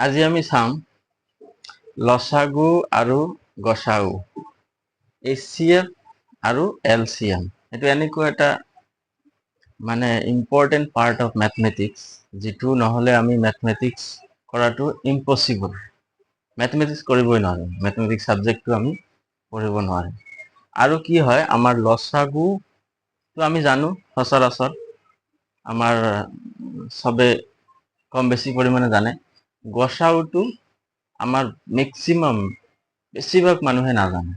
আজি আমি চাম লচাগু আৰু গসাগু এইচ চি এফ আৰু এল চি এম এইটো এনেকুৱা এটা মানে ইম্পৰ্টেণ্ট পাৰ্ট অফ মেথমেটিক্স যিটো নহ'লে আমি মেথমেটিক্স কৰাটো ইম্পচিবল মেথমেটিক্স কৰিবই নোৱাৰিম মেথমেটিক্স ছাবজেক্টটো আমি পঢ়িব নোৱাৰিম আৰু কি হয়, আমাৰ লচাগুটো আমি জানো সচৰাচৰ, আমাৰ চবে কম বেছি পৰিমাণে জানে। গসাউটো আমাৰ মেক্সিমাম বেছিভাগ মানুহে নাজানে।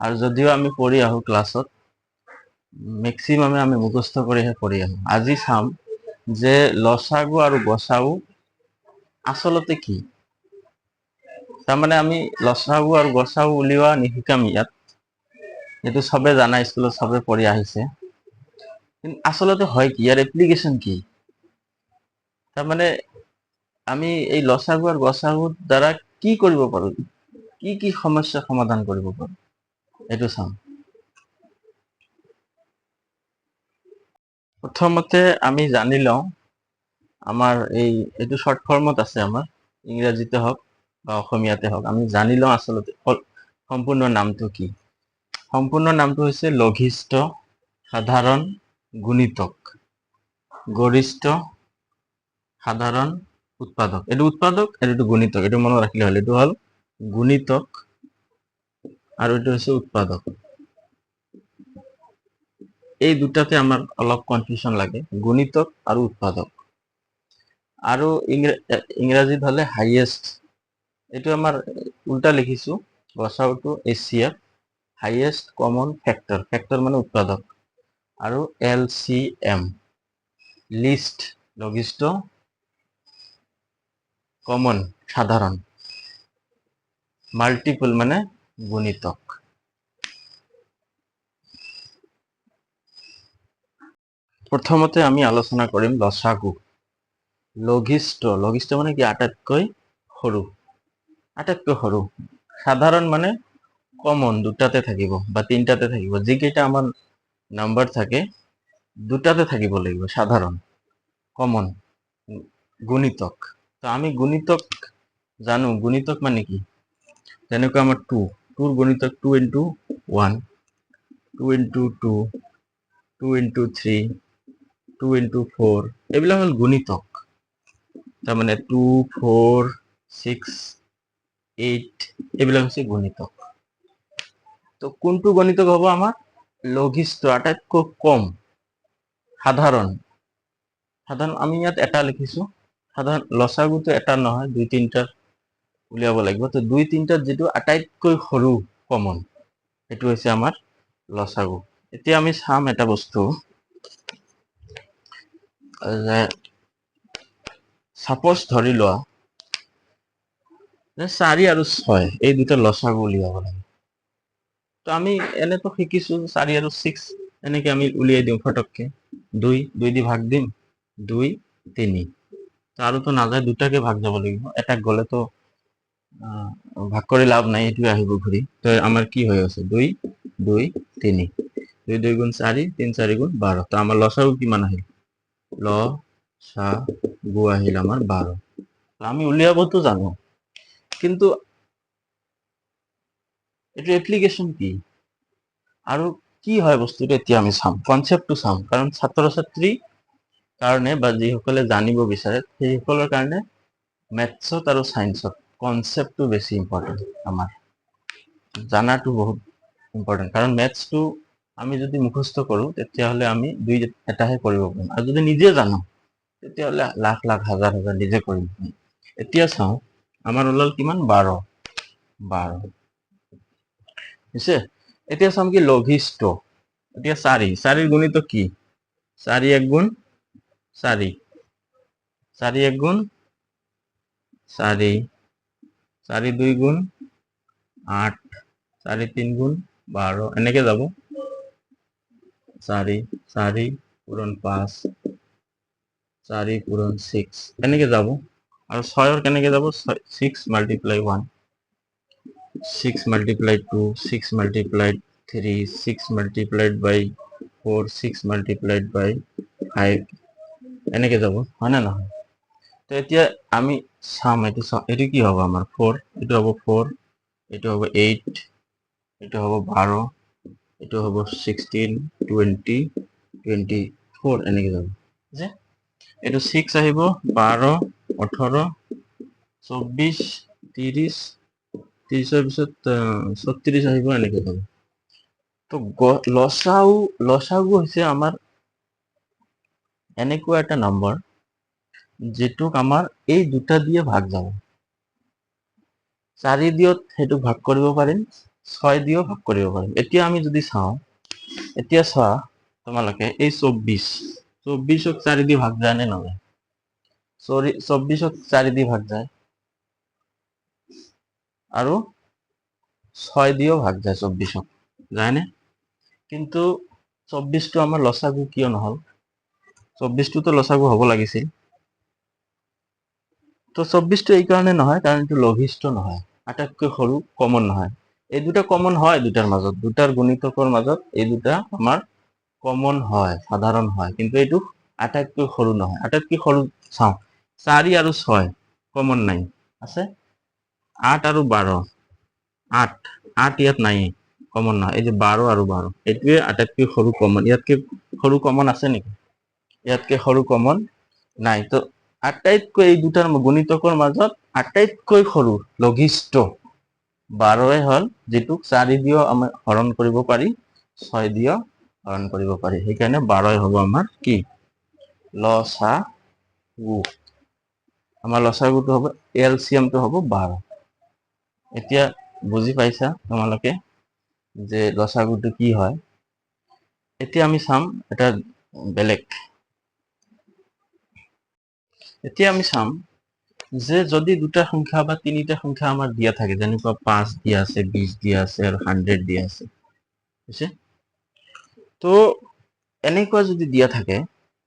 আৰু যদিও আমি পঢ়ি আহোঁ ক্লাছত মেক্সিমামে আমি মুখস্থ কৰিহে পঢ়ি আহোঁ। আজি চাম যে লচাগু আৰু গসাগু আচলতে কি? তাৰমানে আমি লচাগু আৰু গসাগু উলিওৱা নিশিকাম ইয়াত। এইটো চবে জানা, স্কুলত চবে পঢ়ি আহিছে। কিন্তু আচলতে হয় কি? ইয়াৰ এপ্লিকেশ্যন কি? তাৰমানে আমি এই লচাগু আৰু গসাগুৰ দ্বাৰা কি কৰিব পাৰোঁ? কি কি সমস্যা সমাধান কৰিব পাৰোঁ? এইটো চাম প্ৰথমতে আমি জানি লওঁ, আমাৰ এই, এইটো শ্বৰ্ট ফৰ্মত আছে আমাৰ, ইংৰাজীতে হওক বা অসমীয়াতে হওক। আমি জানি লওঁ আচলতে সম্পূৰ্ণ নামটো কি। সম্পূৰ্ণ নামটো হৈছে লঘিষ্ঠ, সাধাৰণ, গুণিতক। গৰিষ্ঠ, সাধাৰণ উৎপাদক। এইটো উৎপাদক আৰু এইটো গুণিতক। এইটো মনত ৰাখিলে হ'ল। এইটো হ'ল গুণিতক আৰু এইটো হৈছে উৎপাদক। এই দুটাতে আমাৰ অলপ কনফিউশ্যন লাগে। গুণিতক আৰু উৎপাদক। আৰু ইংৰা- ইংৰাজীত হ'লে হাইয়েষ্ট এইটো আমাৰ উল্টা লিখিছোঁ। গছাউটো H C highest common factor factor মানে উৎপাদক। আৰু এল চি এম। লিষ্ট লঘিষ্ঠ। কমন সাধাৰণ মাল্টিপল মানে গুণিতক। প্ৰথমতে আমি আলোচনা কৰিম লসাগু লঘিষ্ঠ লঘিষ্ঠ মানে কি? আটাইতকৈ সৰু আটাইতকৈ সৰু সাধাৰণ মানে কমন, দুটাতে থাকিব বা তিনটাতে থাকিব। যিকেইটা আমাৰ নাম্বাৰ থাকে, দুটাতে থাকিব লাগিব সাধাৰণ কমন, গুণিতক। তো আমি গুণিতক জানো, গুণিতক মানে কি? যেনেকুৱা আমাৰ টু টুৰ গুণিতক two into one two into two two into three two into four এইবিলাক হ'ল গুণিতক। তাৰমানে টু ফ'ৰ ছিক্স এইট এইবিলাক হৈছে গুণিতক। তো কোনটো গণিতক হ'ব আমাৰ লঘিষ্ঠ আটাইতকৈ কম সাধাৰণ সাধাৰণ আমি ইয়াত এটা লিখিছোঁ। সাধাৰণ লচাগুটো এটা নহয়, দুই তিনিটাৰ উলিয়াব লাগিব। তো দুই তিনিটাত যিটো আটাইতকৈ সৰু কমন সেইটো হৈছে আমাৰ লচাগু। এতিয়া আমি চাম এটা বস্তু, যে চাপ'জ ধৰি লোৱা যে চাৰি আৰু ছয়, এই দুটা লচাগু উলিয়াব লাগে। তো আমি এনেতো শিকিছো, চাৰি আৰু ছিক্স এনেকে আমি উলিয়াই দিওঁ ফটককে। দুই দুই দি ভাগ দিম, দুই, তিনি। তো আৰুতো নাযায় দুটাকে ভাগ যাব লাগিব। এটাক গ'লেতো আহ, ভাগ কৰি লাভ নাই এইটোৱে আহিব ঘূৰি। তো আমাৰ কি হৈ আছে? দুই দুই তিনি। দুই দুই গুণ চাৰি তিনি চাৰি গুণ বাৰ। তো আমাৰ লচাগু কিমান আহিল? ল সা গু আহিল আমাৰ বাৰ। তো আমি উলিয়াবতো জানো। কিন্তু এইটো এপ্লিকেশ্যন কি? আৰু কি হয় বস্তুটো এতিয়া আমি চাম। কনচেপ্টটো চাম। কাৰণ ছাত্ৰ ছাত্ৰী কাৰণে বা যিসকলে জানিব বিচাৰে, সেইসকলৰ কাৰণে মেথছত আৰু ছায়েন্সত কনচেপ্টটো বেছি ইম্পৰ্টেণ্ট আমাৰ। জানাটো বহুত ইম্পৰ্টেণ্ট কাৰণ মেথছটো আমি যদি মুখস্থ কৰোঁ, তেতিয়াহ'লে আমি দুই এটাহে কৰিব পাৰিম। আৰু যদি নিজে জানো, তেতিয়াহ'লে লাখ লাখ, হাজাৰ হাজাৰ নিজে কৰিব পাৰিম। এতিয়া চাওঁ, আমাৰ ওলাল কিমান? বাৰ। বাৰ। হৈছে এতিয়া চাম কি লঘিষ্ঠ। এতিয়া চাৰি। চাৰিৰ গুণিত কি? চাৰি এক গুণ চাৰি। চাৰি এক গুণ, চাৰি। চাৰি দুই গুণ, আঠ। চাৰি তিন গুণ, বাৰ। এনেকে যাব। চাৰি চাৰি পূৰণ পাঁচ। চাৰি পূৰণ ছিক্স। এনেকে যাব। আৰু ছয়ৰ কেনেকে যাব? Six multiply one. Six multiply two, six multiplied three, six multiplied by four, six multiplied by five. এনেকে যাব হয়নে নহয়? তো এতিয়া আমি চাম, এইটো চাম এইটো কি হ'ব আমাৰ? ফ'ৰ, এইটো হ'ব ফ'ৰ, এইটো হ'ব এইট, এইটো হ'ব বাৰ, এইটো হ'ব ছিক্সটিন, টুৱেণ্টি টুৱেণ্টি ফ'ৰ, এনেকৈ যাব। যে এইটো ছিক্স আহিব, বাৰ, ওঠৰ চৌব্বিছ ত্ৰিছ ত্ৰিছৰ পিছত ছত্ৰিছ আহিব, এনেকৈ যাব। তো গ- লসাউ লসাগু হৈছে আমাৰ এনেকুৱা এটা নম্বৰ যিটোক আমাৰ এই দুটা দিয়ে ভাগ যাব। চাৰি দিয়ত সেইটো ভাগ কৰিব পাৰিম, ছয় দিও ভাগ কৰিব পাৰিম। এতিয়া আমি যদি চাওঁ, এতিয়া চোৱা তোমালোকে এই চৌব্বিছ, চৌব্বিছক চাৰি দি ভাগ যায় নে নাযায়? চৰি, চৌব্বিছক চাৰি দি ভাগ যায়। আৰু ছয় দিও ভাগ যায় চৌব্বিছক। যায়নে? কিন্তু চৌব্বিছটো আমাৰ লসাগু কিয় নহ'ল? চৌব্বিছটোতো লসাগু হ'ব লাগিছিল। তো চৌব্বিছটো এই কাৰণে নহয়, কাৰণ এইটো লঘিষ্ঠ নহয়, আটাইতকৈ সৰু কমন নহয়। এই দুটা কমন হয় দুটাৰ মাজত, দুটাৰ গুণিতকৰ মাজত এই দুটা আমাৰ কমন হয়, সাধাৰণ হয়। কিন্তু এইটো আটাইতকৈ সৰু নহয়। আটাইতকৈ সৰু, চাওঁ, চাৰি আৰু ছয় কমন নাই। আছে? আঠ আৰু বাৰ, আঠ আঠ ইয়াত নাই কমন নহয়। এই যে বাৰ আৰু বাৰ, এইটোৱে আটাইতকৈ সৰু কমন ইয়াতকৈ সৰু কমন আছে নেকি? ইয়াতকৈ সৰু কমন নাই। তো আটাইতকৈ এই দুটাৰ গুণিতকৰ মাজত আটাইতকৈ সৰু লঘিষ্ঠ বাৰই হ'ল যিটোক চাৰি দিও আমি হৰণ কৰিব পাৰি, ছয় দিও হৰণ কৰিব পাৰি। সেইকাৰণে বাৰই হ'ব আমাৰ কি? লসা গু আমাৰ লসাগুটো হ'ব, এলচিয়ামটো হ'ব বাৰ। এতিয়া বুজি পাইছা তোমালোকে যে লসাগুটো কি হয়? এতিয়া আমি চাম এটা বেলেগ এতিয়া আমি চাম যে যদি দুটা সংখ্যা বা তিনিটা সংখ্যা আমাৰ দিয়া থাকে, যেনেকুৱা পাঁচ দিয়া আছে বিশ দিয়া আছে আৰু হাণ্ড্ৰেড দিয়া আছে, বুজিছে? তো এনেকুৱা যদি দিয়া থাকে,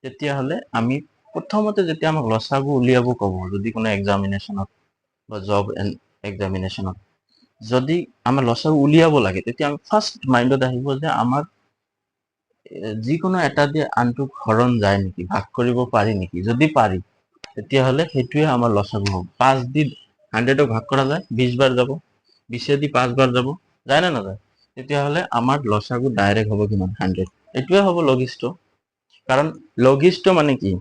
তেতিয়াহ'লে আমি প্ৰথমতে যেতিয়া আমাক লসাগু উলিয়াব ক'ব, যদি কোনো এক্সামিনেশ্যনত বা জব এক্সামিনেশ্যনত যদি আমাৰ লসাগু উলিয়াব লাগে, তেতিয়া আমি ফাৰ্ষ্ট মাইণ্ডত আহিব যে আমাৰ যিকোনো এটা দিয়ে আনটোক হৰণ যায় নেকি, ভাগ কৰিব পাৰি নেকি? যদি পাৰি তেতিয়াহ'লে সেইটোৱে আমাৰ লসাগু হ'ব। পাঁচ দি হাণ্ড্ৰেডক ভাগ কৰা যায়, বিশ বাৰ যাব বিছে দি পাঁচ বাৰ যাব, যায় নে নাযায়? তেতিয়াহ'লে আমাৰ লসাগু ডাইৰেক্ট হ'ব কিমান? হাণ্ড্ৰেড এইটোৱে হ'ব লঘিষ্ঠ। কাৰণ লঘিষ্ঠ মানে কি?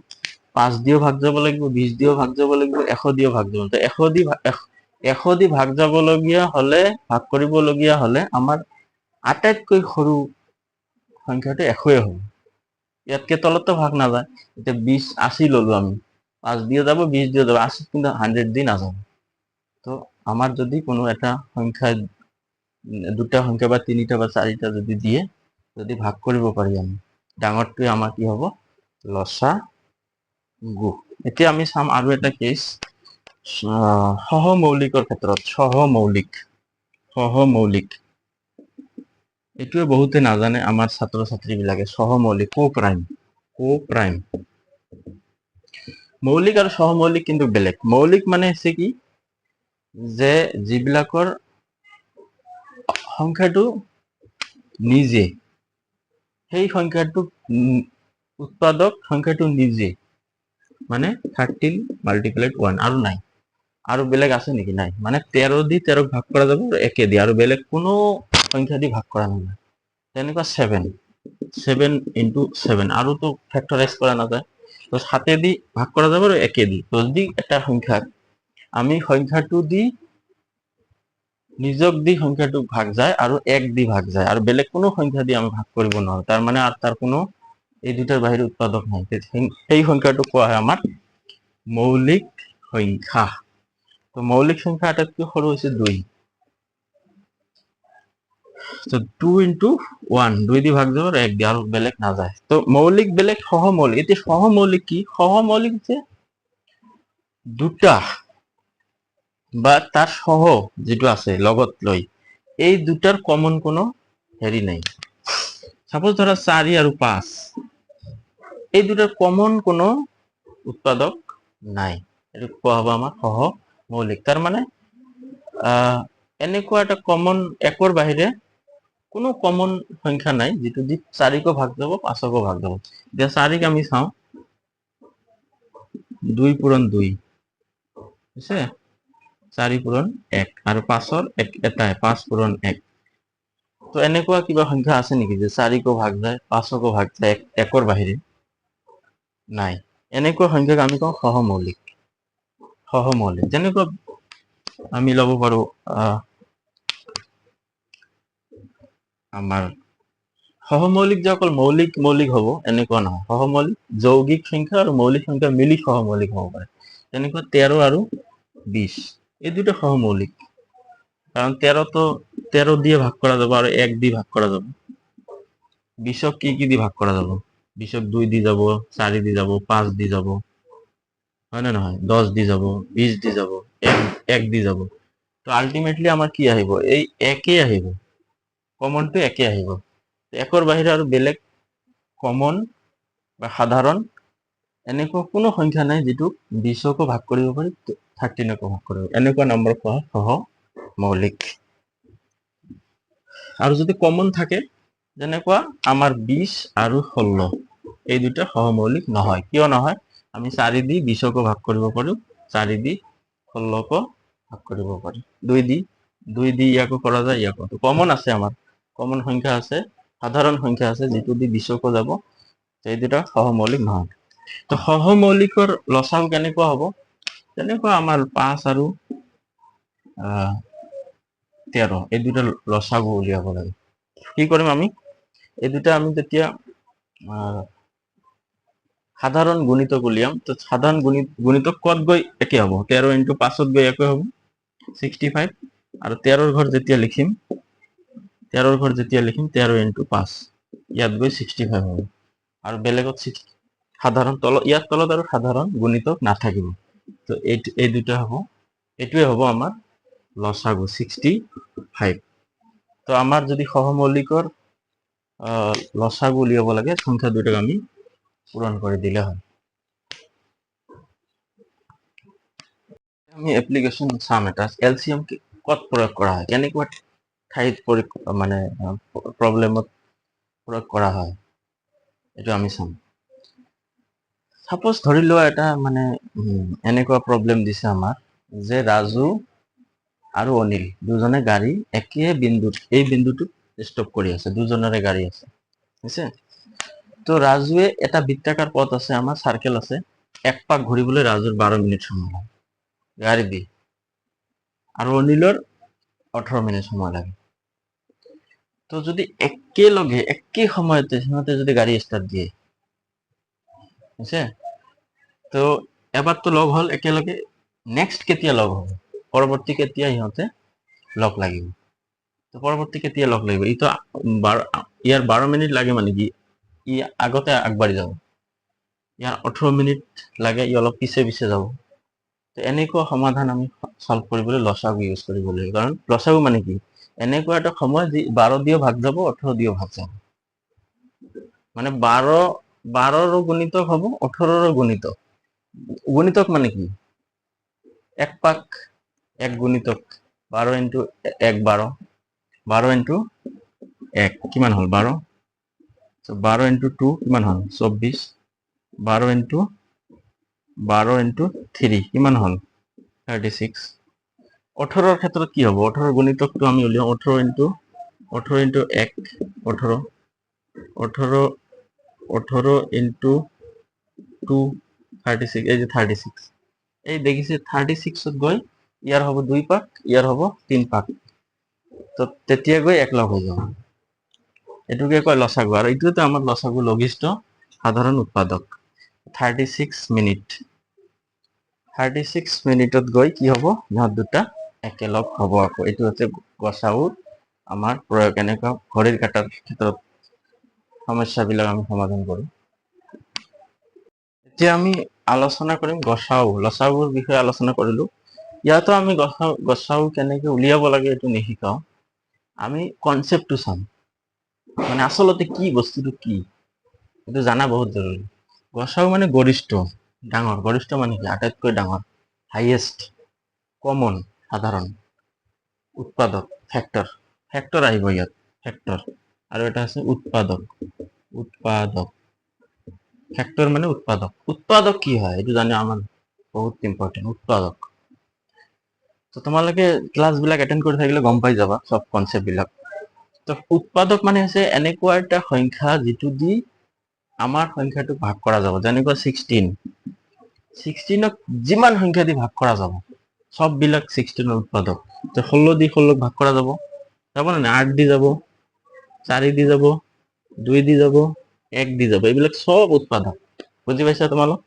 পাঁচ দিও ভাগ যাব লাগিব, বিশ দিও ভাগ যাব লাগিব, এশ দিও ভাগ যাব। লাগিব এশ দি এশ- দি ভাগ যাবলগীয়া হ'লে, ভাগ কৰিবলগীয়া হ'লে আমাৰ আটাইতকৈ সৰু সংখ্যাটো এশয়ে হ'ব। ইয়াতকে তলততো ভাগ নাযায়। এতিয়া বিশ আশী ললো আমি। পাঁচ দিয়ে যাব বিশ দিয়ে যাব আশী কিন্তু হাণ্ড্ৰেড দি নাযাব তো আমাৰ যদি কোনো এটা সংখ্যা, দুটা সংখ্যা বা তিনিটা বা চাৰিটা যদি দিয়ে যদি ভাগ কৰিব পাৰি আমি, ডাঙৰটোৱে আমাৰ কি হ'ব? লচা গু। এতিয়া আমি চাম আৰু এটা কেছ সহমৌলিকৰ ক্ষেত্ৰত, সহমৌলিক সহমৌলিক। এইটোৱে বহুতে নাজানে আমাৰ ছাত্ৰ ছাত্ৰী বিলাকে সহমৌলিক, কো প্ৰাইম কো প্ৰাইম। মৌলিক আৰু সহমৌলিক কিন্তু বেলেগ। মৌলিক মানে হৈছে কি? যে যিবিলাকৰ সংখ্যাটো নিজে, সেই সংখ্যাটো উৎপাদক সংখ্যাটো নিজে মানে থাৰ্টিন মাল্টিপ্লাইড ওৱান আৰু নাই। আৰু বেলেগ আছে নেকি? নাই। মানে তেৰ দি তেৰক ভাগ কৰা যাব আৰু একে দি। আৰু বেলেগ কোনো সংখ্যা দি ভাগ কৰা নাযায় তেনেকুৱা ছেভেন ছেভেন ইনটু ছেভেন আৰুতো ফেক্টৰাইজ কৰা নাযায়। তো সাতেদি ভাগ কৰা যাব আৰু একে দি। তো যদি এটা সংখ্যাক আমি সংখ্যাটো দি নিজক দি সংখ্যাটোক ভাগ যায় আৰু এক দি ভাগ যায়। আৰু বেলেগ কোনো সংখ্যা দি আমি ভাগ কৰিব নোৱাৰো। তাৰ মানে আৰু তাৰ কোনো এই দুটাৰ বাহিৰে উৎপাদক নাই। সেই সংখ্যাটোক কোৱা হয় আমাৰ মৌলিক সংখ্যা। তো মৌলিক সংখ্যা আটাইতকৈ সৰু হৈছে দুই। তো টু ইন্টু ওৱান দুই দি ভাগ যাব এক দি আৰু বেলেগ নাযায়। তো মৌলিক বেলেগ, সহমৌলিক। এতিয়া সহমৌলিক কি? সহমৌলিক যে দুটা বা তাৰ সহ যিটো আছে, লগত লৈ, এই দুটাৰ কমন কোনো হেৰি নাই। চাপোজ ধৰা চাৰি আৰু পাঁচ, এই দুটাৰ কমন কোনো উৎপাদক নাই। এইটো কোৱা হ'ব আমাৰ সহ মৌলিক তাৰ মানে এনেকুৱা এটা কমন একৰ বাহিৰে কোনো কমন সংখ্যা নাই, যিটো দি চাৰিকো ভাগ যাব, পাঁচকো ভাগ যাব। এতিয়া চাৰিক আমি চাওঁ। দুই পূৰণ দুই হৈছে চাৰি পূৰণ এক, আৰু পাঁচৰ এক এটাই, পাঁচ পূৰণ এক। তো এনেকুৱা কিবা সংখ্যা আছে নেকি যে চাৰিকো ভাগ যায়, পাঁচকো ভাগ যায়, এক, একৰ বাহিৰে? নাই। এনেকুৱা সংখ্যাক আমি কওঁ সহমৌলিক। সহমৌলিক। যেনেকুৱা আমি ল'ব পাৰো আহ, আমাৰ সহমৌলিক যে অকল মৌলিক মৌলিক হ'ব, এনেকুৱা নহয়। সহমৌলিক, যৌগিক সংখ্যা আৰু মৌলিক সংখ্যা মিলি সহমৌলিক হ'ব পাৰে। তেনেকুৱা তেৰ আৰু বিশ। এই দুটো সহমৌলিক। কারণ তেরো তো তেরো দিয়ে ভাগ করা যাবে আর এক দিয়ে ভাগ করা যাবে। বিশক কি কি দিয়ে ভাগ করা যাব? বিশক দুই দিয়ে যাব, চাৰি দিয়ে যাব, পাঁচ দিয়ে যাব। হয় নে নহয়? দহ দি যাব, বিশ দি যাব, এক এক দি যাব। তো আল্টিমেটলি আমাৰ কি আহিব? এই একেই আহিব। কমনটো একে আহিব। একৰ বাহিৰে আৰু বেলেগ কমন বা সাধাৰণ এনেকুৱা কোনো সংখ্যা নাই যিটো বিশকো ভাগ কৰিব পাৰি থাৰ্টিনকো ভাগ কৰিব এনেকুৱা নম্বৰ কোৱা সহ মৌলিক। আৰু যদি কমন থাকে, যেনেকুৱা আমাৰ বিশ আৰু ষোল্ল, এই দুটা সহমৌলিক নহয়। কিয় নহয়? আমি চাৰি দি বিশকো ভাগ কৰিব পাৰো, চাৰি দি ষোল্লকো ভাগ কৰিব পাৰি। দুই দি দুই দি ইয়াকো কৰা যায় ইয়াকো। কমন আছে আমাৰ। কমন সংখ্যা আছে, সাধাৰণ সংখ্যা আছে, যিটো দি যাব এই দুটা সহমৌলিক নহয়। তো সহমৌলিকৰ লচাও কেনেকুৱা হ'ব? তেনেকুৱা আমাৰ পাঁচ আৰু তেৰ, এই দুটা লসাগু উলিয়াব লাগে। কি কৰিম আমি? এই দুটা আমি যেতিয়া সাধাৰণ গুণিতক উলিয়াম, তো সাধাৰণ গুণিত গুণিতক কত গৈ একে হ'ব? তেৰ ইন্টু পাঁচত গৈ একে হ'ব, ছিক্সটি ফাইভ, আৰু তেৰৰ ঘৰ যেতিয়া লিখিম তেৰৰ ঘৰ যেতিয়া লিখিম তেৰ ইন্টু পাঁচ। ইয়াত গৈ ছিক্সটি ফাইভ হ'ব। আৰু বেলেগত সাধাৰণ তলত ইয়াৰ তলত আৰু সাধাৰণ গুণিতক নাথাকিব। তো এই এই দুটা হ'ব। এইটোৱে হ'ব আমাৰ লসাগু ছিক্সটি ফাইভ তো আমাৰ যদি সহমৌলিকৰ লসাগু উলিয়াব লাগে, সংখ্যা দুটাক আমি পূৰণ কৰি দিলে হয়। আমি এপ্লিকেশ্যন চাম এটা। এলচিএম ক'ত প্ৰয়োগ কৰা হয়? কেনেকুৱা প্ৰয়োগ মানে প্ৰব্লেমত প্ৰয়োগ কৰা হয়। এইটো আমি চাম। চাপ'জ ধৰি লোৱা এটা মানে এনেকুৱা প্ৰব্লেম দিছে আমাৰ, যে ৰাজু আৰু অনিল দুজনে গাড়ী একে বিন্দুত, এই বিন্দুটোত ষ্টপ কৰি আছে, দুজনৰে গাড়ী আছে হৈছে তো ৰাজুৱে এটা বৃত্তাকাৰ পথ আছে, আমাৰ চাৰ্কেল আছে, এক পাক ঘূৰিবলৈ ৰাজুৰ বাৰ মিনিট সময় লাগে, গাড়ী দি। আৰু অনিলৰ ওঠৰ মিনিট সময় লাগে। তো যদি একেলগে একে সময়তে সিহঁতে যদি গাড়ী ষ্টাৰ্ট দিয়ে হৈছে তো এবাৰতো লগ হ'ল একেলগে নেক্সট কেতিয়া লগ হ'ব? পৰৱৰ্তী কেতিয়া সিহঁতে লগ লাগিব? তো পৰৱৰ্তী কেতিয়া লগ লাগিব? ইটো বাৰ, ইয়াৰ বাৰ মিনিট লাগে মানে কি? ই আগতে আগবাঢ়ি যাব। ইয়াৰ ওঠৰ মিনিট লাগে, ই অলপ পিছে পিছে যাব। তো এনেকুৱা সমাধান আমি চল্ভ কৰিবলৈ লচাগু ইউজ কৰিব লাগিব কাৰণ লচাগু মানে কি? এনেকুৱা এটা সময় যি বাৰ দিও ভাগ যাব, ওঠৰ দিও ভাগ যাব। মানে বাৰ, বাৰৰো গুণিতক হ'ব, ওঠৰৰো গুণিতক গুণিতক মানে কি? এক পাক, এক গুণিতক বাৰ ইন্টু এক বাৰ। বাৰ ইন্টু এক, কিমান হ'ল বাৰ? বাৰ ইন্টু টু কিমান হ'ল? চৌব্বিছ। বাৰ ইন্টু বাৰ ইন্টু থ্ৰী, কিমান হ'ল? Thirty six. ওঠৰৰ ক্ষেত্ৰত কি হ'ব? ওঠৰৰ গুণিতকটো আমি উলিয়াওঁ। ওঠৰ ইন্টু ওঠৰ ইন্টু এক ওঠৰ ওঠৰ ওঠৰ ইন্টু টু থাৰ্টি ছিক্স এই যে থাৰ্টি ছিক্স এই দেখিছে থাৰ্টি ছিক্সত গৈ ইয়াৰ হ'ব দুই পাক, ইয়াৰ হ'ব তিন পাক। তো তেতিয়া গৈ এক লগ হৈ যাব। এইটোকে কয় লসাগু। আৰু এইটোতো আমাৰ লসাগু লঘিষ্ঠ সাধাৰণ উৎপাদক। Thirty six minute thirty six মিনিটত গৈ কি হ'ব? ইহঁত দুটা একেলগ হ'ব আকৌ। এইটো হৈছে গছাও আমাৰ প্ৰয়োগ এনেকুৱা ঘড়ীৰ কাটাৰ ক্ষেত্ৰত সমস্যাবিলাক আমি সমাধান কৰোঁ। এতিয়া আমি আলোচনা কৰিম গছাও লছাগুৰ বিষয়ে আলোচনা কৰিলোঁ। ইয়াতো আমি গছাও গছাও কেনেকে উলিয়াব লাগে এইটো নিশিকাওঁ। আমি কনচেপ্টটো চাম। মানে আচলতে কি, বস্তুটো কি? এইটো জানা বহুত জৰুৰী। গছাও মানে গৰিষ্ঠ, ডাঙৰ। গৰিষ্ঠ মানে কি? আটাইতকৈ ডাঙৰ হাইয়েষ্ট কমন সাধাৰণ উৎপাদক ফেক্টৰ ফেক্টৰ আহিব ইয়াত ফেক্টৰ আৰু এটা আছে উৎপাদক উৎপাদক। ফেক্টৰ মানে উৎপাদক। উৎপাদক কি হয়? এইটো জানে আমাৰ বহুত ইম্পৰ্টেণ্ট উৎপাদক। তো তোমালোকে ক্লাছবিলাক এটেণ্ড কৰি থাকিলে গম পাই যাবা, চব কনচেপ্টবিলাক তো উৎপাদক মানে হৈছে এনেকুৱা এটা সংখ্যা যিটো দি আমাৰ সংখ্যাটোক ভাগ কৰা যাব। যেনেকুৱা ছিক্সটিন ছিক্সটিনক যিমান সংখ্যা দি ভাগ কৰা যাব চববিলাক ছিক্সটিনৰ উৎপাদক। ষোল্ল দি ষোল্লক ভাগ কৰা যাব। যাব নে আঠ দি যাব, চাৰি দি যাব, দুই দি যাব, এক দি যাব। এইবিলাক চব উৎপাদক। বুজি পাইছা তোমালোক?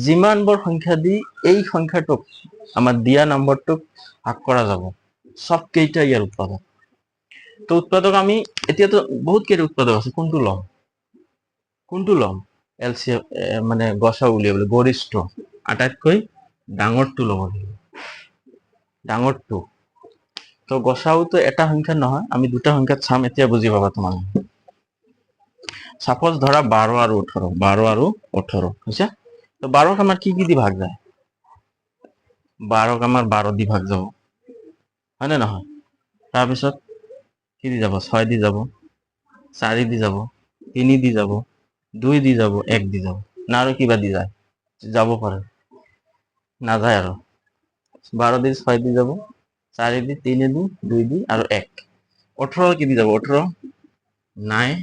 যিমানবোৰ সংখ্যা দি এই সংখ্যাটোক, আমাৰ দিয়া নম্বৰটোক ভাগ কৰা যাব। চব কেইটা ইয়াৰ উৎপাদক। তো উৎপাদক আমি, এতিয়াতো বহুত কেইটা উৎপাদক আছে। কোনটো ল'ম? কোনটো ল'ম? এল চি মানে গছা উলিয়াবলৈ গৰিষ্ঠ আটাইতকৈ ডাঙৰটো ল'ব লাগিব। ডাঙৰটো তো গছাওতো এটা সংখ্যা নহয়, আমি দুটা সংখ্যাত চাম, এতিয়া বুজি পাবা তোমালোকে। চাপজ ধৰা বাৰ আৰু ওঠৰ, বাৰ আৰু ওঠৰ হৈছে তো বাৰক আমাৰ কি কি দি ভাগ যায়? বাৰক আমাৰ বাৰ দি ভাগ যাব। হয়নে নহয়? তাৰপিছত কি দি যাব? ছয় দি যাব, চাৰি দি যাব, তিনি দি যাব, দুই দি যাব, এক দি যাব। না আৰু কিবা দি যায়? যাব পাৰে। নাযায় আৰু। বাৰ দি ছয় দি যাব চাৰি দি তিনি দি দুই দি আৰু এক। ওঠৰ কি দি যাব ওঠৰ নাইন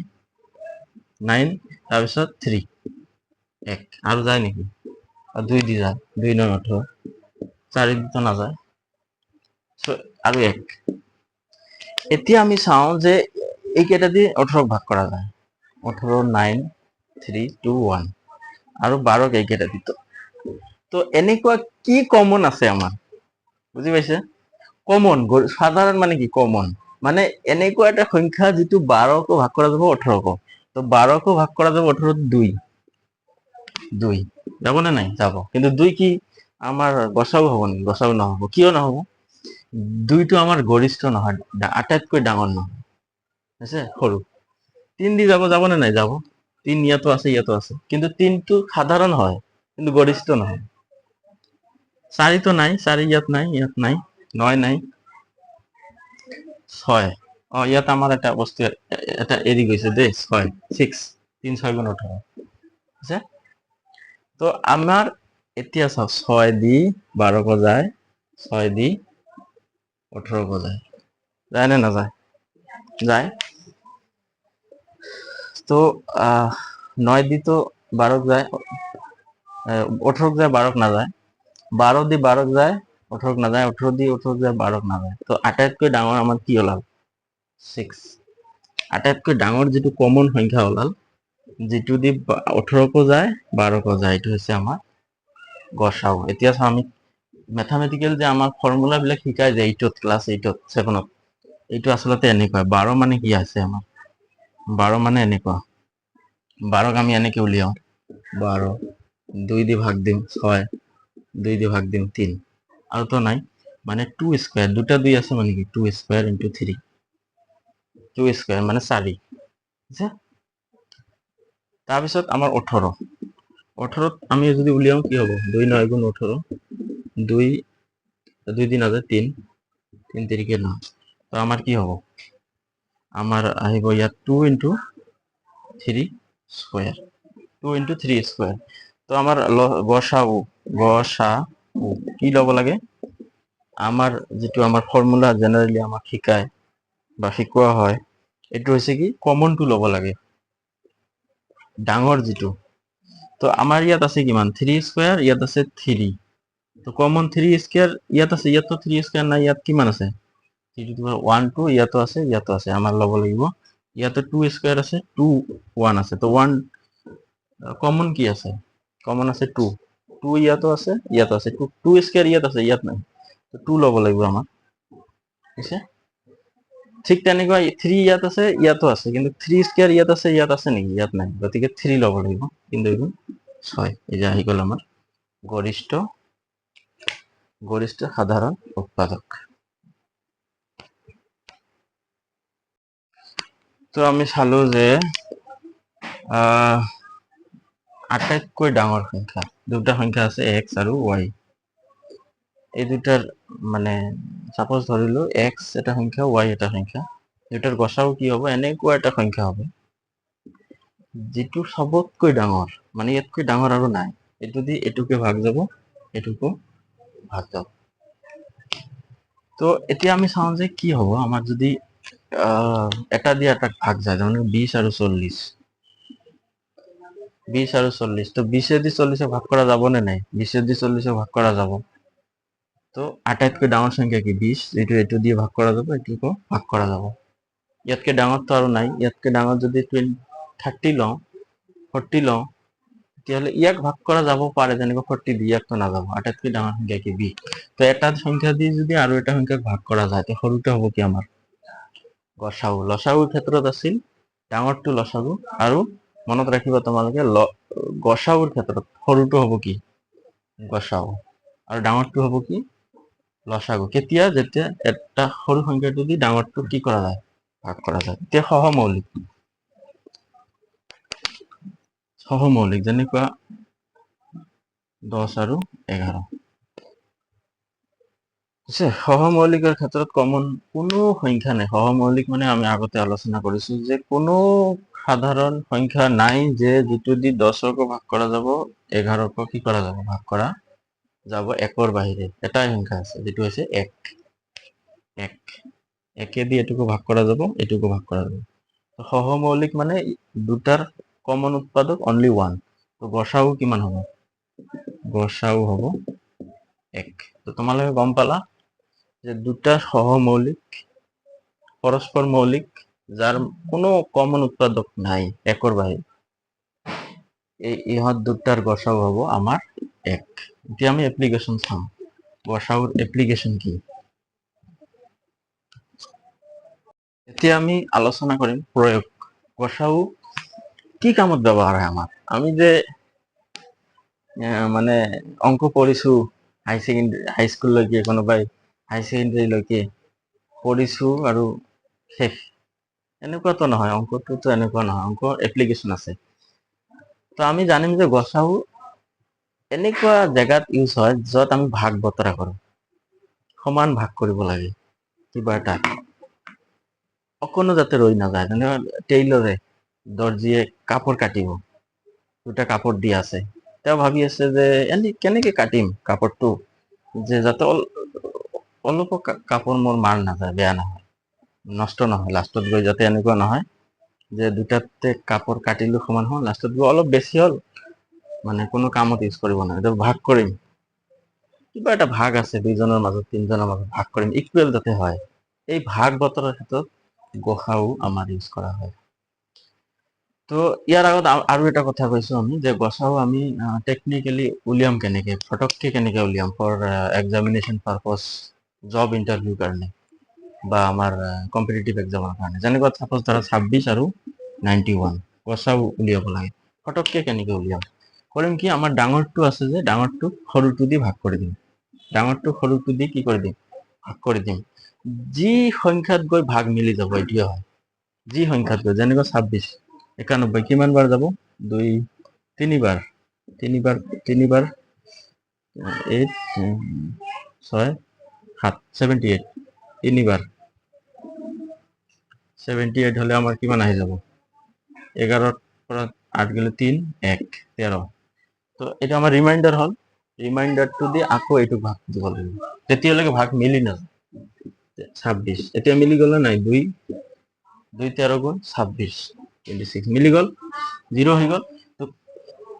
নাইন তাৰপিছত থ্ৰী এক। আৰু যায় নেকি? দুই দি যায়, দুই নয় ওঠৰ চাৰি দিতো নাযায়। আৰু এক। এতিয়া আমি চাওঁ যে এইকেইটা দি ওঠৰক ভাগ কৰা যায়। ওঠৰ নাইন থ্ৰী টু ওৱান আৰু বাৰক এইকেইটা দি তো এনেকুৱা কি কমন আছে আমাৰ? বুজি পাইছে? কমন সাধাৰণ মানে কি? কমন। মানে এনেকুৱা এটা সংখ্যা যিটো বাৰকো ভাগ কৰা যাব, ওঠৰকো। তো বাৰকো ভাগ কৰা যাব ওঠৰ দুই। দুই। যাবনে নাই? যাব। কিন্তু দুই কি আমাৰ গছাও হ'ব নেকি? গছাও নহ'ব। কিয় নহ'ব? দুইটো আমাৰ গৰিষ্ঠ নহয়। আটাইতকৈ ডাঙৰ নহয়। হৈছে সৰু। তিন দি যাব, যাবনে নাই? যাব। তিন ইয়াতো আছে ইয়াতো আছে। কিন্তু তিনটো সাধাৰণ হয়। কিন্তু গৰিষ্ঠ নহয়। চাৰিটো নাই চাৰি ইয়াত নাই ইয়াত নাই নয় নাই ছয়। অ ইয়াত আমাৰ এটা বস্তু এটা এৰি গৈছে দেই ছয় ছিক্স তিন ছয় গুণ ওঠৰ। আছে? তো আমাৰ এতিয়া চাওক ছয় দি বাৰক যায় ছয় দি ওঠৰক যায় যায় নে নাযায়? যায়। তো নয় দি তো বারক যায় আহ, যায় বারক না যায় বারো দি বারক যায় ওঠৰক নাযায় ওঠৰ দি ওঠৰক যায় বাৰক নাযায় তো আটাইতকৈ ডাঙৰ আমাৰ কি ওলাল ছিক্স আটাইতকৈ ডাঙৰ যিটো কমন সংখ্যা ওলাল যিটো দি ওঠৰকো যায় বাৰকো যায় এইটো হৈছে আমাৰ গসাও। এতিয়া চাওঁ আমি মেথামেটিকেল যে আমাৰ ফৰ্মুলাবিলাক শিকাই যে এইটত ক্লাছ এইটত ছেভেনত এইটো আচলতে এনেকুৱা, বাৰ মানে কি আছে আমাৰ? বাৰ মানে এনেকুৱা। বাৰক আমি এনেকে উলিয়াওঁ। বাৰ। দুই দি ভাগ দিম, ছয়। দুই দি ভাগ দিম তিন। আৰুতো নাই। মানে টু স্কোয়ার দুটা দুই আছে মানে কি? Two square into three two square মানে চাৰি। বুজিছা? তাৰপিছত আমাৰ ওঠৰ। ওঠৰত আমি যদি উলিয়াওঁ, কি হ'ব? দুই নয় গুণ ওঠৰ। দুই দুই দিন আছে তিন। তিন তিৰিকে ন। তো আমাৰ কি হ'ব? আমাৰ আহিব ইয়াত two into three square two into three square তো আমাৰ ল- গসাউ গসাউ কি ল'ব লাগে? আমাৰ যিটো আমাৰ ফৰ্মুলা জেনেৰেলি আমাক শিকায় বা শিকোৱা হয়, এইটো হৈছে কি কমনটো ল'ব লাগে। ডাঙৰ যিটো। তো আমাৰ ইয়াত আছে কিমান? থ্ৰী স্কোয়াৰ ইয়াত আছে থ্ৰী তো কমন থ্ৰী স্কোয়াৰ ইয়াত আছে ইয়াতো থ্ৰী স্কোয়াৰ নাই, ইয়াত কিমান আছে? ওৱান টু ইয়াতো আছে ইয়াতো আছে, আমাৰ ল'ব লাগিব। ইয়াতে টু স্কোয়াৰ আছে টু ওৱান আছে। তো ওৱান কমন কি আছে? কমন আছে টু টু ইয়াতো আছে ইয়াতো আছে। টু টু স্কোয়াৰ ইয়াত আছে, ইয়াত নাই। টু ল'ব লাগিব আমাক। বুজিছে ঠিক তেনেকুৱা থ্ৰী ইয়াত আছে, ইয়াতো আছে। কিন্তু থ্ৰী স্কোয়াৰ ইয়াত আছে ইয়াত আছে নেকি? ইয়াত নাই। গতিকে থ্ৰী ল'ব লাগিব। কিন্তু এইবোৰ ছয়। এই যে আহি গ'ল আমাৰ গৰিষ্ঠ গৰিষ্ঠ সাধাৰণ উৎপাদক। তো আমি চালো যে আটাইতকৈ ডাঙৰ সংখ্যা। দুটা সংখ্যা আছে এক্স আৰু ৱাই এই দুটাৰ মানে চাপোজ ধৰিলো এক্স এটা সংখ্যা ৱাই এটা সংখ্যা। দুটাৰ গছাও কি হ'ব? এনেকুৱা এটা সংখ্যা হ'ব। যিটো চবতকৈ ডাঙৰ মানে ইয়াতকৈ ডাঙৰ আৰু নাই। এইটো দি এইটোকে ভাগ যাব এইটোকো ভাগ যাব। তো এতিয়া আমি চাওঁ যে কি হ'ব। আমাৰ যদি এটা দিয়ে এটা ভাগ যায়, তাৰমানে বিশ আৰু চল্লিশ। বিশ আৰু চল্লিশ। তো বিশেদি চল্লিশক ভাগ কৰা যাব নে নাই? বিশেদি চল্লিশক ভাগ কৰা যাব। তো আটাইতকৈ ডাঙৰ সংখ্যা কি? বিশ, এইটো এইটো দিয়ে ভাগ কৰা যাব এইটোকো ভাগ কৰা যাব। ইয়াতকে ডাঙৰটো আৰু নাই। ইয়াতকে ডাঙৰ যদি টুৱেণ্টি থাৰ্টি লওঁ ফৰ্টি লওঁ, তেতিয়াহ'লে ইয়াক ভাগ কৰা যাব পাৰে, যেনেকৈ ফৰ্টি দি ইয়াকতো নাযাব। আটাইতকৈ ডাঙৰ সংখ্যা কি? বি তো এটা সংখ্যা দি যদি আৰু এটা সংখ্যাক ভাগ কৰা যায়, তে সৰুটো হ'ব কি আমাৰ? গসাউ লসাগুৰ ক্ষেত্ৰত আছিল, ডাঙৰটো লসাগু আৰু মনত ৰাখিবা তোমালোকে, ল ক্ষেত্ৰত সৰুটো হ'ব কি? গসাউ। আৰু ডাঙৰটো হ'ব কি? লসাগু। কেতিয়া, যেতিয়া এটা সৰু সংখ্যাটো দি ডাঙৰটো কি কৰা যায়? ভাগ কৰা যায়। এতিয়া সহমৌলিক। সহমৌলিক, যেনেকুৱা দহ আৰু এঘাৰ। পিছে, সহমৌলিকৰ ক্ষেত্ৰত কমন কোনো সংখ্যা নাই। সহমৌলিক মানে আমি আগতে আলোচনা কৰিছো যে কোনো সাধাৰণ সংখ্যা নাই যে যিটো দি দহকো ভাগ কৰা যাব এঘাৰকো কি কৰা যাব? ভাগ কৰা যাব একৰ বাহিৰে এটাই সংখ্যা আছে যিটো হৈছে এক। এক। একেদি এইটোকো ভাগ কৰা যাব এইটোকো ভাগ কৰা যাব। সহমৌলিক মানে দুটাৰ কমন উৎপাদক অনলি ওৱান তো গসাও কিমান হ'ব? গসাও হ'ব এক। তো তোমালোকে গম পালা যে দুটা সহমৌলিক পৰস্পৰ মৌলিক যাৰ কোনো কমন উৎপাদক নাই একৰ বাহিৰে এই ইহঁত দুটাৰ গসাও হ'ব আমাৰ এক। এতিয়া আমি এপ্লিকেশ্যন চাম। গসাউৰ এপ্লিকেশ্যন কি? এতিয়া আমি আলোচনা কৰিম প্ৰয়োগ গসাউ কি কামত ব্যৱহাৰ হয় আমাৰ আমি যে মানে অঙ্ক পঢ়িছো হাই ছেকেণ্ডেৰী হাইস্কুললৈকে কোনোবাই হাই ছেকেণ্ডেৰীলৈকে পঢ়িছো আৰু শেষ। এনেকুৱাতো নহয় অংকটোতো এনেকুৱা নহয় অঙ্ক এপ্লিকেশ্যন আছে তো আমি জানিম যে গসাউ এনেকুৱা জেগাত ইউজ হয় য'ত আমি ভাগ বতৰা কৰোঁ সমান ভাগ কৰিব লাগে কিবা এটা অকণো যাতে ৰৈ নাযায় যেনে টেইলৰে দৰ্জীয়ে কাপোৰ কাটিব দুটা কাপোৰ দি আছে তেওঁ ভাবি আছে যে এনে কেনেকে কাটিম কাপোৰটো যে যাতে অল- অলপো কাপোৰ মোৰ মাৰ নাযায় বেয়া নহয় নষ্ট নহয় লাষ্টত গৈ যাতে এনেকুৱা নহয় যে দুটাতে কাপোৰ কাটিলো সমান হ'ল লাষ্টত গৈ অলপ বেছি হ'ল। মানে কোনো কামত ইউজ কৰিব নোৱাৰে, এইটো ভাগ কৰিম। কিবা এটা ভাগ আছে, দুইজনৰ মাজত, তিনিজনৰ মাজত ভাগ কৰিম ইকুৱেল যাতে হয়। এই ভাগ বতৰাৰ ক্ষেত্ৰত গোসাও আমাৰ ইউজ কৰা হয়। তো ইয়াৰ আগত আৰু এটা কথা কৈছো আমি, যে গছাও আমি টেকনিকেলি উলিয়াম কেনেকে, ফটককে কেনেকে উলিয়াম for examination purpose job interview কাৰণে। বা আমাৰ কম্পিটিটিভ এক্সামৰ কাৰণে যেনেকুৱা চাপ'জ ধৰা ছাব্বিছ আৰু নাইণ্টি ওৱান গছাও উলিয়াব লাগে। ফটককে কেনেকে উলিয়াম কৰিম কি আমাৰ ডাঙৰটো আছে যে ডাঙৰটোক সৰুটো দি ভাগ কৰি দিম। ডাঙৰটো সৰুটো দি কি কৰি দিম? ভাগ কৰি দিম। যি সংখ্যাত গৈ ভাগ মিলি যাব, এইটোৱে হয়। যি সংখ্যাত গৈ যেনেকুৱা ছাব্বিছ একানব্বৈ, কিমান বাৰ যাব? দুই, তিনিবাৰ। তিনিবাৰ তিনিবাৰ এইট ছয়, সাত ছেভেণ্টি এইট তিনিবাৰ। ছেভেণ্টি এইট হ'লে আমাৰ কিমান আহি যাব? এঘাৰৰ পৰা আঠ গ'লে তিন, এক তেৰ তো এইটো আমাৰ ৰিমাইণ্ডাৰ হ'ল। ৰিমাইণ্ডাৰটো দি আকৌ এইটো ভাগ দিব লাগিব তেতিয়ালৈকে ভাগ মিলি নাযায় ছাব্বিছ এতিয়া মিলি গ'লে নাই? দুই দুই তেৰ গুণ ছাব্বিছ টুৱেণ্টি ছিক্স মিলি গ'ল, জিৰ' হৈ গ'ল। তো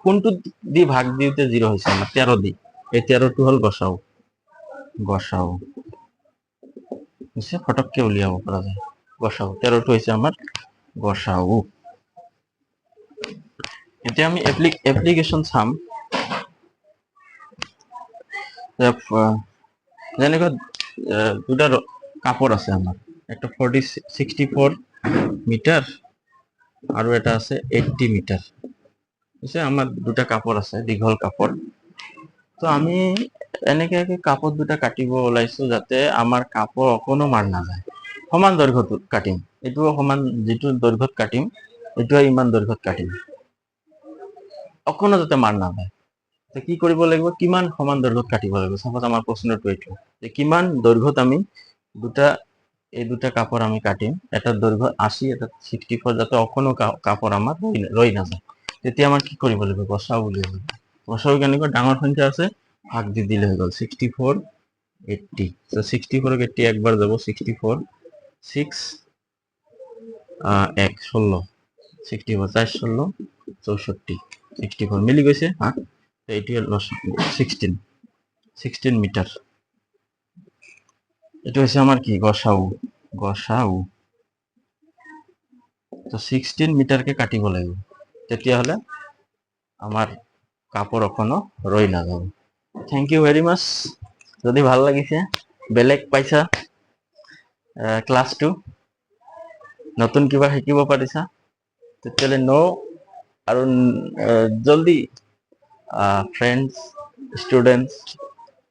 কোনটো দি ভাগ দিওঁতে জিৰ' হৈছে? আমাৰ তেৰ দি। এই তেৰটো হ'ল গছাও গছাও হৈছে ফটককে উলিয়াব পৰা যায়। গছাও তেৰটো হৈছে আমাৰ গছাও এতিয়া আমি এপ্লিকেশ্যন চাম। যে, আহ, যেনেকৈ আহ, দুটা কাপোৰ আছে আমাৰ। একটা ফৰ্টি ছিক্সটি ফ'ৰ মিটাৰ আৰু এটা আছে এইটটি মিটাৰ পিছে আমাৰ দুটা কাপোৰ আছে দীঘল কাপোৰ তো আমি এনেকে কাপোৰ দুটা কাটিব ওলাইছো যাতে আমাৰ কাপোৰ অকণো মাৰ নাযায়। সমান দৈৰ্ঘ্যত কাটিম। এইটোও সমান যিটো দৈৰ্ঘ্যত কাটিম এইটোও ইমান দৈৰ্ঘ্যত কাটিম। অকণো যাতে মাৰ নাযায় তো কি কৰিব লাগিব? কিমান সমান দৈৰ্ঘ্যত কাটিব লাগিব? চাপ'জ আমাৰ প্ৰশ্নটো এইটো, যে কিমান দৈৰ্ঘ্যত আমি দুটা, এই দুটা কাপোৰ আমি কাটিম। এটাৰ দৈৰ্ঘ্য আশী, এটা ছিক্সটি ফ'ৰ যাতে অকণো কাপোৰ আমাৰ ৰৈ নাযায়। তেতিয়া আমাৰ কি কৰিব লাগিব? গছাও উলিয়াব লাগিব গছাও কেনেকুৱা? ডাঙৰ সংখ্যা আছে, ভাগ দি দিলে হৈ গ'ল। Sixty four eighty. Sixty four eighty একবার যাব সিক্সটি ফোর সিক্স এক, ষোলো সিক্সটি ফোর চার, ষোলো, চৌষট্টি সিক্সটি ফোর মিলি গেছে হ্যাঁ সিক্সটিন সিক্সটিন মিটার এটা আমার কি? গসাউ গসাউ। তো সিক্সটিন মিটারকে কাটিব লাগিব। তেতিয়াহ'লে আমাৰ কাপোৰ এখনও ৰৈ নাযাব। থেংক ইউ ভেৰি মাছ যদি ভালো লাগিছে, বেলেগ পাইছা ক্লাছটো নতুন কিবা শিকিব পাৰিছা? তেতিয়াহ'লে ন আৰু জলদি ফ্ৰেণ্ডছ ষ্টুডেণ্টছ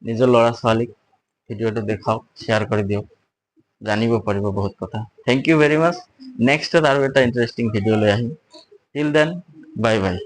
নিজৰ ল'ৰা ছোৱালীক ভিডিঅ'টো দেখাওক শ্বেয়াৰ কৰি দিয়ক। জানিব পাৰিব বহুত কথা। থেংক ইউ ভেৰি মাছ নেক্সটত আৰু এটা ইণ্টাৰেষ্টিং ভিডিঅ' লৈ আহিম। Till then bye bye